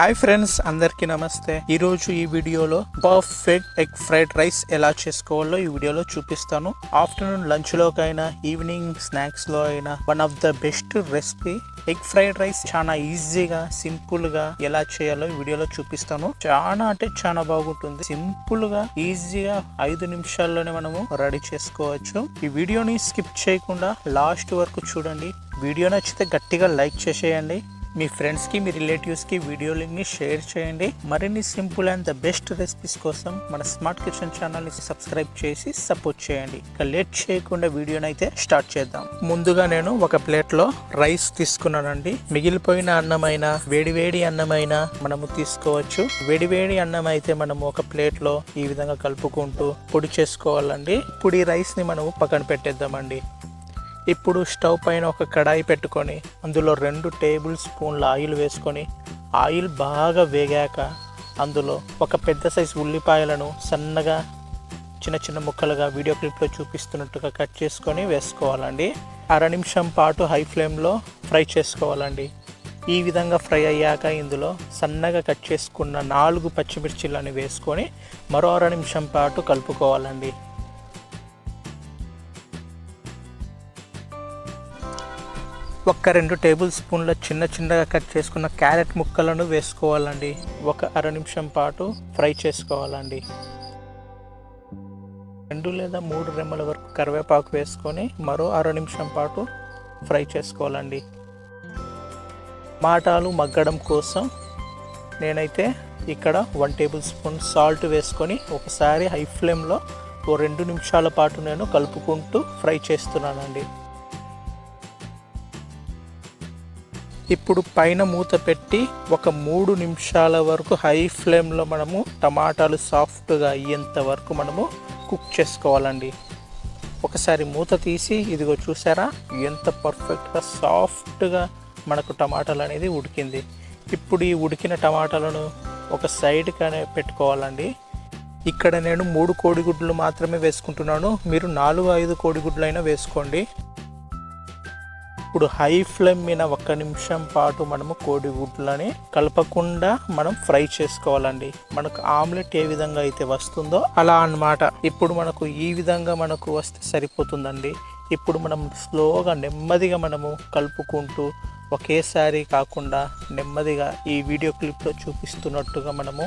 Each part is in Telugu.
హాయ్ ఫ్రెండ్స్ అందరికీ నమస్తే. ఈ రోజు ఈ వీడియోలో పర్ఫెక్ట్ ఎగ్ ఫ్రైడ్ రైస్ ఎలా చేసుకోవాలో ఈ వీడియోలో చూపిస్తాను. ఆఫ్టర్నూన్ లంచ్లోకైనా ఈవినింగ్ స్నాక్స్లో అయినా one of the best recipe egg fried rice చాలా ఈజీగా సింపుల్గా ఎలా చేయాలో ఈ వీడియోలో చూపిస్తాను. చాలా అంటే చాలా బాగుంటుంది. సింపుల్గా ఈజీగా ఐదు నిమిషాల్లోనే మనము రెడీ చేసుకోవచ్చు. ఈ వీడియోని స్కిప్ చేయకుండా లాస్ట్ వరకు చూడండి. వీడియో నచ్చితే గట్టిగా లైక్ చేసేయండి. మీ ఫ్రెండ్స్కి మీ రిలేటివ్స్కి వీడియో లింక్ని షేర్ చేయండి. మరిన్ని simple and the best recipes కోసం మన స్మార్ట్ కిచెన్ ఛానల్ని సబ్స్క్రైబ్ చేసి సపోర్ట్ చేయండి. ఇక లేట్ చేయకుండా వీడియోని అయితే స్టార్ట్ చేద్దాం. ముందుగా నేను ఒక ప్లేట్లో రైస్ తీసుకున్నానండి. మిగిలిపోయిన అన్నమైన వేడివేడి అన్నమైన మనము తీసుకోవచ్చు. వేడివేడి అన్నం అయితే మనము ఒక ప్లేట్లో ఈ విధంగా కలుపుకుంటూ పొడి చేసుకోవాలండి. ఇప్పుడు ఈ రైస్ని మనము పక్కన పెట్టేద్దామండి. ఇప్పుడు స్టవ్ పైన ఒక కడాయి పెట్టుకొని అందులో రెండు టేబుల్ స్పూన్ల ఆయిల్ వేసుకొని ఆయిల్ బాగా వేగాక అందులో ఒక పెద్ద సైజు ఉల్లిపాయలను సన్నగా చిన్న చిన్న ముక్కలుగా వీడియో క్లిప్లో చూపిస్తున్నట్టుగా కట్ చేసుకొని వేసుకోవాలండి. అర నిమిషం పాటు హై ఫ్లేమ్లో ఫ్రై చేసుకోవాలండి. ఈ విధంగా ఫ్రై అయ్యాక ఇందులో సన్నగా కట్ చేసుకున్న నాలుగు పచ్చిమిర్చిలను వేసుకొని మరో అర నిమిషం పాటు కలుపుకోవాలండి. ఒక రెండు టేబుల్ స్పూన్ల చిన్న చిన్నగా కట్ చేసుకున్న క్యారెట్ ముక్కలను వేసుకోవాలండి. ఒక అర నిమిషం పాటు ఫ్రై చేసుకోవాలండి. రెండు లేదా మూడు రెమ్మల వరకు కరివేపాకు వేసుకొని మరో అర నిమిషం పాటు ఫ్రై చేసుకోవాలండి. మాటాలు మగ్గడం కోసం నేనైతే ఇక్కడ వన్ టేబుల్ స్పూన్ సాల్ట్ వేసుకొని ఒకసారి హై ఫ్లేమ్లో ఓ రెండు నిమిషాల పాటు నేను కలుపుకుంటూ ఫ్రై చేస్తున్నానండి. ఇప్పుడు పైన మూత పెట్టి ఒక మూడు నిమిషాల వరకు హై ఫ్లేమ్లో మనము టమాటాలు సాఫ్ట్గా అయ్యేంత వరకు మనము కుక్ చేసుకోవాలండి. ఒకసారి మూత తీసి ఇదిగో చూసారా? ఎంత పర్ఫెక్ట్గా సాఫ్ట్గా మనకు టమాటాలు అనేది ఉడికింది. ఇప్పుడు ఈ ఉడికిన టమాటాలను ఒక సైడ్గానే పెట్టుకోవాలండి. ఇక్కడ నేను మూడు కోడిగుడ్లు మాత్రమే వేసుకుంటున్నాను. మీరు నాలుగు ఐదు కోడిగుడ్లు అయినా వేసుకోండి. ఇప్పుడు హై ఫ్లేమ్ మీద ఒక్క నిమిషం పాటు మనము కోడిగుడ్లని కలపకుండా మనం ఫ్రై చేసుకోవాలండి. మనకు ఆమ్లెట్ ఏ విధంగా అయితే వస్తుందో అలా అన్నమాట. ఇప్పుడు మనకు ఈ విధంగా మనకు వస్తే సరిపోతుందండి. ఇప్పుడు మనం స్లోగా నెమ్మదిగా మనము కలుపుకుంటూ ఒకేసారి కాకుండా నెమ్మదిగా ఈ వీడియో క్లిప్లో చూపిస్తున్నట్టుగా మనము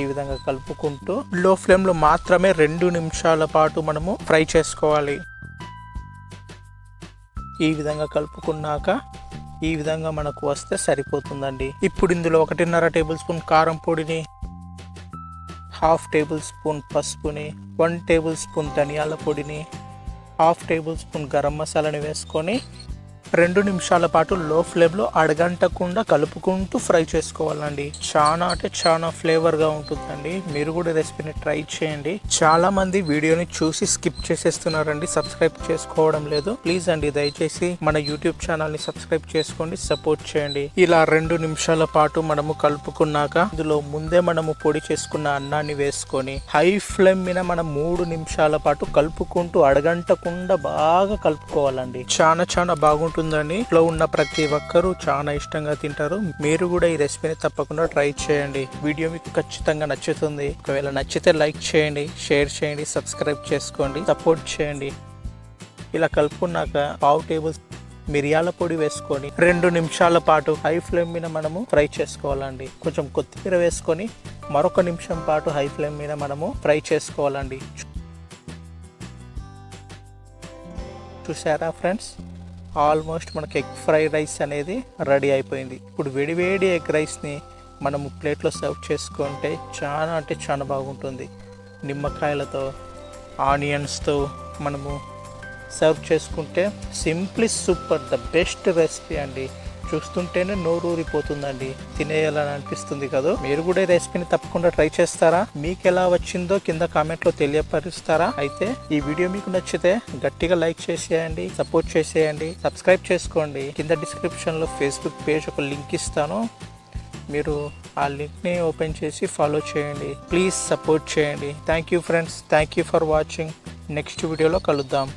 ఈ విధంగా కలుపుకుంటూ లో ఫ్లేమ్లో మాత్రమే రెండు నిమిషాల పాటు మనము ఫ్రై చేసుకోవాలి. ఈ విధంగా కలుపుకున్నాక ఈ విధంగా మనకు వస్తే సరిపోతుందండి. ఇప్పుడు ఇందులో ఒకటిన్నర టేబుల్ స్పూన్ కారం పొడిని హాఫ్ టేబుల్ స్పూన్ పసుపుని వన్ టేబుల్ స్పూన్ ధనియాల పొడిని హాఫ్ టేబుల్ స్పూన్ గరం మసాలాని వేసుకొని రెండు నిమిషాల పాటు లో ఫ్లేమ్లో అడగంటకుండా కలుపుకుంటూ ఫ్రై చేసుకోవాలండి. చాలా అంటే చాలా ఫ్లేవర్గా ఉంటుందండి. మీరు కూడా రెసిపీని ట్రై చేయండి. చాలా మంది వీడియోని చూసి స్కిప్ చేసేస్తున్నారండి. సబ్స్క్రైబ్ చేసుకోవడం లేదు. ప్లీజ్ అండి దయచేసి మన యూట్యూబ్ ఛానల్ని సబ్స్క్రైబ్ చేసుకోండి సపోర్ట్ చేయండి. ఇలా రెండు నిమిషాల పాటు మనము కలుపుకున్నాక ఇందులో ముందే మనము పొడి చేసుకున్న అన్నాన్ని వేసుకొని హై ఫ్లేమ్ మీద మనం మూడు నిమిషాల పాటు కలుపుకుంటూ అడగంటకుండా బాగా కలుపుకోవాలండి. చాలా చాలా బాగుంటుంది. ఉంటుందని ఇంట్లో ఉన్న ప్రతి ఒక్కరూ చాలా ఇష్టంగా తింటారు. మీరు కూడా ఈ రెసిపీని తప్పకుండా ట్రై చేయండి. వీడియో మీకు ఖచ్చితంగా నచ్చుతుంది. ఒకవేళ నచ్చితే లైక్ చేయండి షేర్ చేయండి సబ్స్క్రైబ్ చేసుకోండి సపోర్ట్ చేయండి. ఇలా కలుపుకున్నాక పావు టేబుల్ మిరియాల పొడి వేసుకొని రెండు నిమిషాల పాటు హై ఫ్లేమ్ మీద మనము ఫ్రై చేసుకోవాలండి. కొంచెం కొత్తిమీర వేసుకొని మరొక నిమిషం పాటు హై ఫ్లేమ్ మీద మనము ఫ్రై చేసుకోవాలండి. చూసారా ఫ్రెండ్స్? ఆల్మోస్ట్ మనకి ఎగ్ ఫ్రై రైస్ అనేది రెడీ అయిపోయింది. ఇప్పుడు వేడివేడి ఎగ్ రైస్ని మనము ప్లేట్లో సర్వ్ చేసుకుంటే చాలా అంటే చాలా బాగుంటుంది. నిమ్మకాయలతో ఆనియన్స్తో మనము సర్వ్ చేసుకుంటే simply super the best recipe అండి. చూస్తుంటేనే నోరు ఊరిపోతుందండి. తినేయాలని అనిపిస్తుంది కదా? మీరు కూడా ఈ రెసిపీని తప్పకుండా ట్రై చేస్తారా? మీకు ఎలా వచ్చిందో కింద కామెంట్లో తెలియపరుస్తారా? అయితే ఈ వీడియో మీకు నచ్చితే గట్టిగా లైక్ చేసేయండి సపోర్ట్ చేసేయండి సబ్స్క్రైబ్ చేసుకోండి. కింద డిస్క్రిప్షన్లో ఫేస్బుక్ పేజ్ ఒక లింక్ ఇస్తాను. మీరు ఆ లింక్ని ఓపెన్ చేసి ఫాలో చేయండి. ప్లీజ్ సపోర్ట్ చేయండి. Thank you friends. Thank you for watching. Next వీడియోలో కలుద్దాం.